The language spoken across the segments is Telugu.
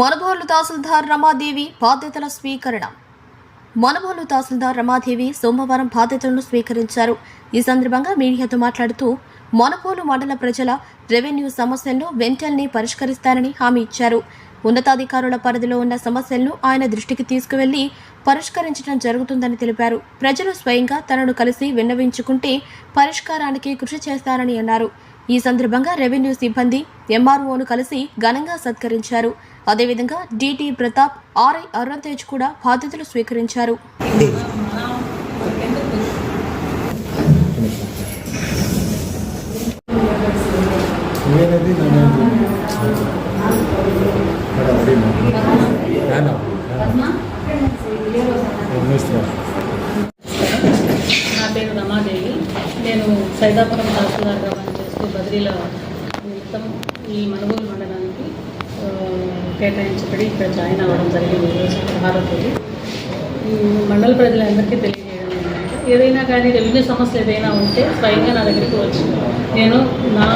మనబోలు తహసీల్దార్ రమాదేవి బాధ్యతల స్వీకరణ. మనబోలు తహసీల్దార్ రమాదేవి సోమవారం బాధ్యతలను స్వీకరించారు. ఈ సందర్భంగా మీడియాతో మాట్లాడుతూ మనబోలు మండల ప్రజల రెవెన్యూ సమస్యలను వెంటనే పరిష్కరిస్తారని హామీ ఇచ్చారు. ఉన్నతాధికారుల పరిధిలో ఉన్న సమస్యలను ఆయన దృష్టికి తీసుకువెళ్ళి పరిష్కరించడం జరుగుతుందని తెలిపారు. ప్రజలు స్వయంగా తనను కలిసి విన్నవించుకుంటే పరిష్కారానికి కృషి చేస్తారని అన్నారు. ఈ సందర్భంగా రెవెన్యూ సిబ్బంది ఎంఆర్ఓను కలిసి ఘనంగా సత్కరించారు. అదేవిధంగా డిటి ప్రతాప్ ఆర్ఐ అరుణ్ తేజ్ కూడా బాధ్యతలు స్వీకరించారు. అండి నేను సైదాపురం తహసీల్దార్గా పనిచేస్తూ బదిలీలో నిమిత్తం ఈ మనుగోలు మండలానికి కేటాయించబడి ఇక్కడ జాయిన్ అవ్వడం జరిగింది ఈరోజు పదహారో మండల ప్రజలందరికీ తెలియజేయడం ఏదైనా కానీ రెవెన్యూ సమస్యలు ఏదైనా ఉంటే స్వయంగా నా దగ్గరికి వచ్చి నేను నా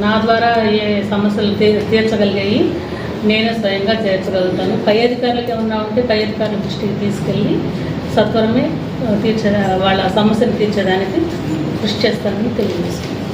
నా ద్వారా ఏ సమస్యలు తీ- తీర్చగలిగాయి నేనే స్వయంగా చేర్చగలుగుతాను. పై అధికారులకు ఏమన్నా ఉంటే పై అధికారుల దృష్టికి తీసుకెళ్ళి సత్వరమే తీర్చ వాళ్ళ సమస్యను తీర్చడానికి కృషి చేస్తానని తెలియజేస్తున్నాను.